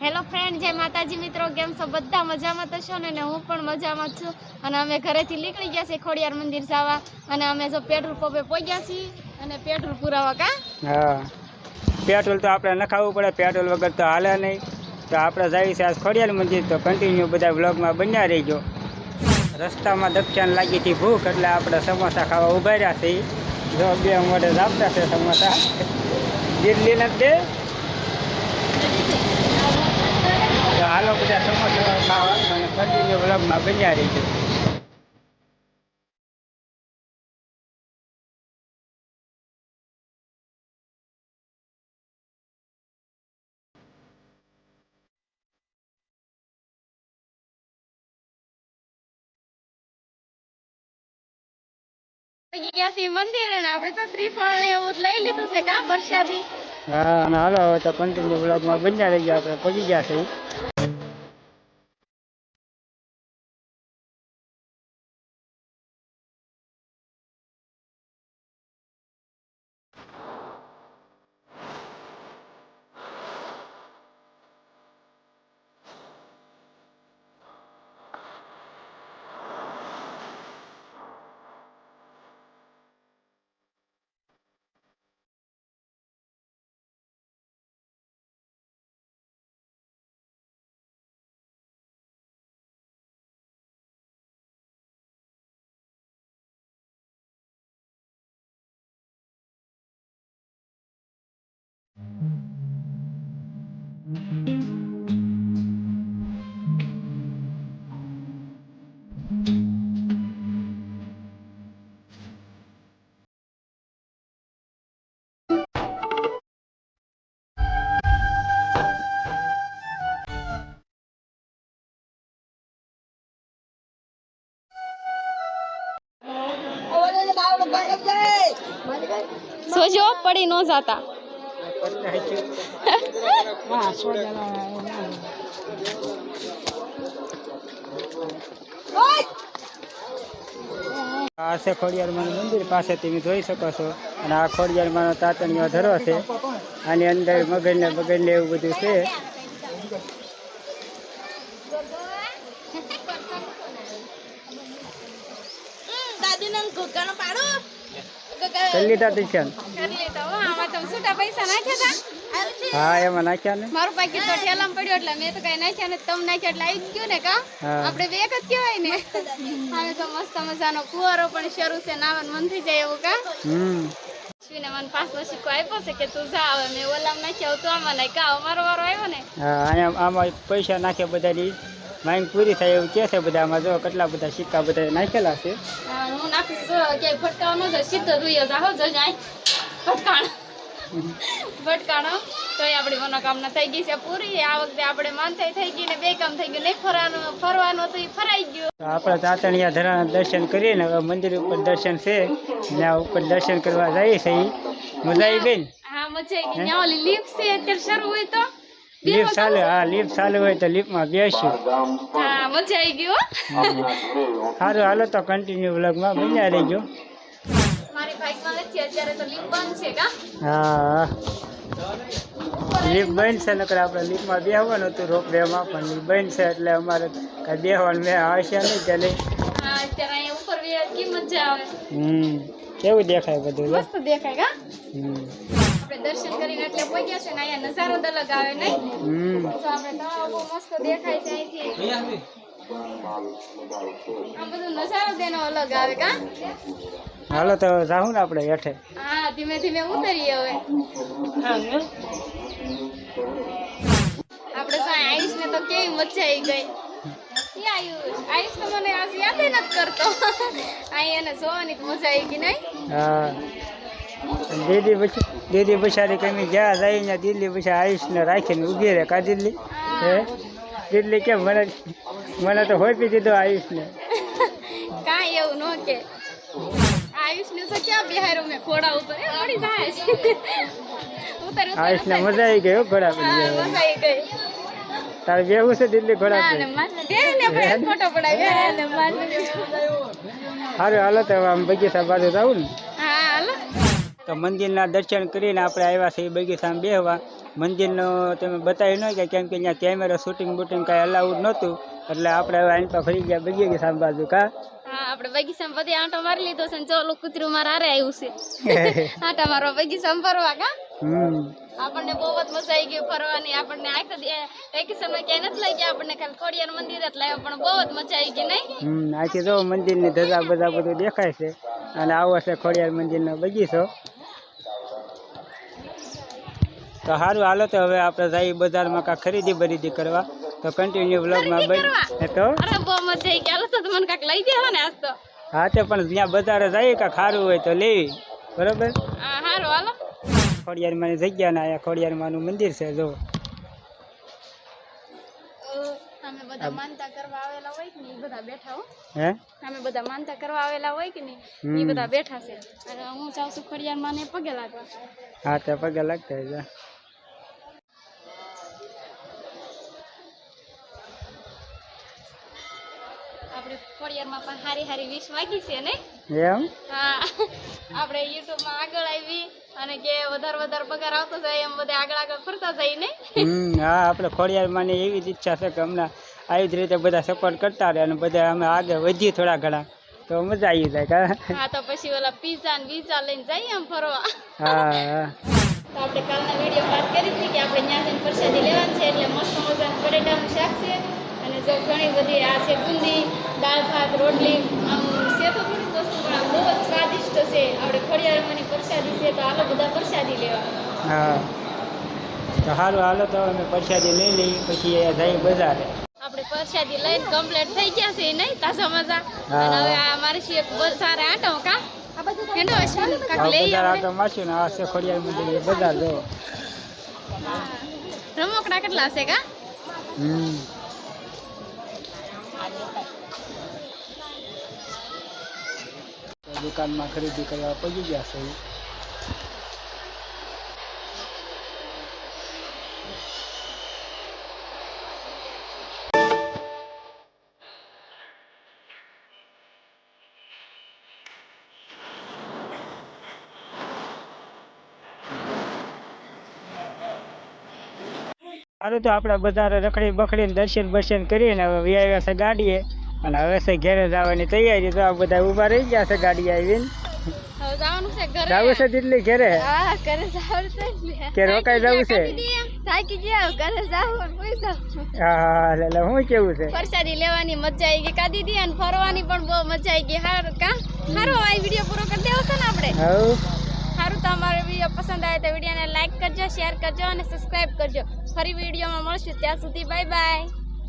Hello friend જય માતાજી મિત્રો, કેમ છો? બધા મજામાં તો છો ને? હું પણ મજામાં છું. અને અમે ઘરેથી નીકળી ગયા છીએ ખોડિયાર મંદિર જવા. અને અમે જો પેટ્રોલ પંપે પહોંચ્યા છીએ અને પેટ્રોલ પુરાવા કા? હા. પેટ્રોલ તો આપણે નખાવવું પડે, પેટ્રોલ વગર તો હાલે નહીં. તો આપણે જઈએ છીએ આજ ખોડિયાર મંદિર. તો કન્ટિન્યુ બધા બ્લોગમાં બન્યા રહીજો. રસ્તામાં દક્ષિણ લાગી હતી ભૂખ, એટલે આપણે સમોસા ખાવા ઊભા રહ્યા છીએ. જો બે મોઢે આપતા છે સમોસા. દિલ્હી નથી દે તો હાલો બધા સમોસા ખાવા અને રહીજો પહોંચી ગયા છીએ મંદિરે ને આપણે તો શ્રીફળ ને એવું લઈ લીધું છે કા પ્રસાદી હા અને હાલો હવે તો કન્ટિન્યુ બ્લોગમાં બન્યા ગયા આપણે પહોંચી ગયા છીએ. સોજો પડી ન જાતા. આ છે ખોડિયારમાંનું મંદિર પાસે તમે જોઈ શકો છો. અને આ ખોડિયારમાંનો તાતણીઓ ધરો છે. આની અંદર મગજને બગડને એવું બધું છે. દાદી ને ઘોકાનો પાડો. લીધા દર્શન હો આમાં તમે છૂટા પૈસા નાખ્યા હતા હા એમાં નાખ્યા ને. મારું પાકીટ તો ઠેલામ પડ્યો એટલે મેં તો કઈ નાખ્યા ને તમ નાખ્યા એટલે આવી ગયું ને કા? આપણે બે જ કહેવાય ને. હવે તો મસ્ત મજાનો કુવારો પણ શરૂ છે નાવાનું મન થઈ જાય એવું કા? હમ. અશ્વિને મને પાંચનો સિક્કો આપ્યો છે કે તું જા હવે. મેં ઓલામ નાખ્યા તું આમાં નાખ. કા અમારો વારો આવ્યો ને? હા અહીંયા આમાં પૈસા નાખ્યા બધાની માંગ પૂરી થાય એવું કે છે બધામાં જો કેટલા બધા સિક્કા બધા નાખેલા છે. હા, નાખીશ ક્યાંય ફટકાવ ન સીધો દુઈ જાહો જજો ફટકાણ. ફટકાણો તો એ આપણી મનોકામના થઈ ગઈ છે પૂરી. આ વખતે આપણે માનતાઈ થઈ ગઈ ને બે કામ થઈ ગયું. નહીં ફરવાનું ફરવાનું તો એ ફરાઈ ગયું. આપણે તાતણિયા ધરાના દર્શન કરીને હવે મંદિર ઉપર દર્શન છે. ત્યાં ઉપર દર્શન કરવા જઈએ છે મજા આવી ગઈ હા મજા આવી ગઈ. ત્યાં ઓલી લીફ છે અત્યારે શરૂ હોય તો. લીફ ચાલે હા લીફ ચાલુ હોય તો લીફમાં બેસી. હા મજા આવી ગયો હો. સારું હાલો તો કન્ટિન્યુ વ્લોગમાં બન્યા રહીજો. મારી બાઈકમાં નથી અત્યારે તો લીફ બંધ છે કા? હા. લીફ બંધ છે નકર આપણે લીફમાં બેહવાનું હતું રોપવેમાં પણ લીફ બંધ છે એટલે અમારે કાંઈ બેસવાનું મેં આવશે નહીં નહીં હા અત્યારે અહીંયા ઉપર બે કી મજા આવે? હમ કેવું દેખાય બધું મસ્ત દેખાય કા? હમ. આપણે દર્શન કરીને એટલે પહોંચ્યા છે ને અહીંયા નજારો જ અલગ આવે નહીં? તો આપણે તળાવ બહુ મસ્ત દેખાય છે અહીંથી. આ બધું નજારો તેનો અલગ આવે કા? હાલો તો જાઉં ને આપણે હેઠે. હા ધીમે ધીમે ઉતરીએ હવે. આપણે તો ને તો કેવી મજા આવી ગઈ. આયુષ તો મને યાદ નથી કરતો. અહીંયા એને જોવાની મજા આવી ગઈ નહીં? હા. દીદી પછી દીદી બિચારી કમી જ્યાં જાય ત્યાં દિલ્હી પછી આયુષને રાખીને ઊભી રહે કા દિલ્હી? હે? દિલ્હી કેમ મને મને તો હોપી દીધો આયુષને. કાંઈ એવું ન કે. આયુષ ને તો ક્યાં બિહારો મેં ઘોડા ઉપર? એ વળી જાય. ઉતર ઉતર આયુષને મજા આવી ગઈ હો ઘોડા પર. મજા આવી ગઈ. તારે જેવું છે દિલ્હી ઘોડા પર? ફોટો પડાવ્યો. ને હાલો તો આમ બગીચા બાજુ જાવું ને. તો મંદિરના દર્શન કરીને આપણે આવ્યા છીએ બગીચામાં બેહવા. મંદિરનો તમે બતાવ્યું ન કે કેમ કે અહીંયા કેમેરા શૂટિંગ બૂટિંગ કાંઈ અલાઉડ નહોતું. એટલે આપણે હવે પર ફરી ગયા બગીયા સામે બાજુ કા? આપણે બગીચામાં બધી આંટો મારી લીધો છે ને કૂતરું મારા હારે આવ્યું છે. આંટા મારવા બગીચામાં ફરવા કા? આપણને બહુ જ મજા આવી ગઈ ફરવાની. આપણને આખો વેકેશનમાં ક્યાંય નથી લઈ ગયા. આપણને ખાલી ખોડિયાર મંદિર જ લાવ્યો પણ બહુ જ મજા આવી ગઈ નહીં? આખી જો જો મંદિરની ધજા બધા બધું દેખાય છે. અને આવો છે ખોડિયાર મંદિરનો બગીચો. તો સારું હાલો તો હવે આપણે જઈએ બજારમાં કાંઈ ખરીદી બરીદી કરવા. તો કન્ટિન્યુ બ્લોગમાં બની તો? અરે બહુ મજા આવી ગઈ. તો મને કાંઈક લઈ દેવો ને આજ તો. હા તે પણ જ્યાં બજારે જઈએ કાંઈ સારું હોય તો લેવી. બરોબર? હા સારું હાલો. ખોડિયારમાંની જગ્યા ના અહીંયા ખોડિયારમાંનું મંદિર છે જો. બધા માનતા કરવા આવેલા હોય કે નહીં? બધા બેઠા હો. હે? બધા માનતા કરવા આવેલા હોય કે નહીં? એ બધા બેઠા છે. અને હું જાઉં છું ખોડિયાર માને પગે લાગવા. હા તે પગે લાગતા આપણે ખોડિયારમાં પણ હારી હારી વિશ માગી છે ને? એમ? હા. આપણે યુટ્યુબમાં આગળ આવી અને કે વધારે વધારે પગાર આવતો જાય એમ બધા આગળ આગળ ફરતા જાય ને? હમ હા આપણે ખોડિયારમાંની એવી જ ઈચ્છા છે કે હમણાં આવી જ રીતે બધા સપોર્ટ કરતા રહે અને બધા અમે આગળ વધીએ થોડા ઘણા. તો મજા આવી જાય હા. તો પછી ઓલા પીઝા ને બીઝા લઈને જઈએ આમ ફરવા. હા તો આપણે કાલના વીડિયો વાત કરી હતી કે આપણે ત્યાં જઈને પ્રસાદી લેવાની છે એટલે મસ્ત મજાનું બટેટાનું શાક છે. અને જો ઘણી બધી આ છે. બુંદી દાળ ભાત રોટલી આમ છે તો ઘણી વસ્તુ પણ આમ બહુ જ સ્વાદિષ્ટ છે. આપણે ખોડિયારમાંની પ્રસાદી છે તો હાલો બધા પ્રસાદી લેવા. હા. તો હાલો હાલો તો અમે પ્રસાદી લઈ લઈએ પછી એ જઈએ બજારે. આપણે પ્રસાદી લઈને કમ્પ્લીટ થઈ ગયા છે નહીં? તાજા મજા? અને હવે આ મારી છે સારા આટો કા? રમકડા કેટલા છે આ લઈ બજાર આપણે આટો મારશું ને આ છે ખોડિયાર મંદિર બજાર જો રમકડા કેટલા છે કા હમ તો દુકાનમાં ખરીદી કરવા પહોંચી ગયા છે. સારું તો આપણે બધા રખડી બખડીને દર્શન બર્શન કરીને હવે વી છે ગાડીએ. અને હવે છે ઘેરે જવાની તૈયારી તો આ બધા ઊભા રહી ગયા છે ગાડી આવીને. જવું છે ઘેરે. કે રોકાઈ જવું છે? થાકી ગયા ઘરે જાવું ને કોઈ જાવું. હા હા એટલે શું કેવું છે? પ્રસાદી લેવાની મજા આવી ગઈ કા દીદી અને ફરવાની પણ બહુ મજા આવી ગઈ. હારું કા? હારો આ વીડિયો પૂરો કરી દેવો છે ને આપણે? સારું તો અમારો વીડિયો પસંદ આવે તો વિડીયોને લાઈક કરજો શેર કરજો અને સબસ્ક્રાઇબ કરજો. ફરી વિડીયોમાં મળશું. ત્યાં સુધી બાય બાય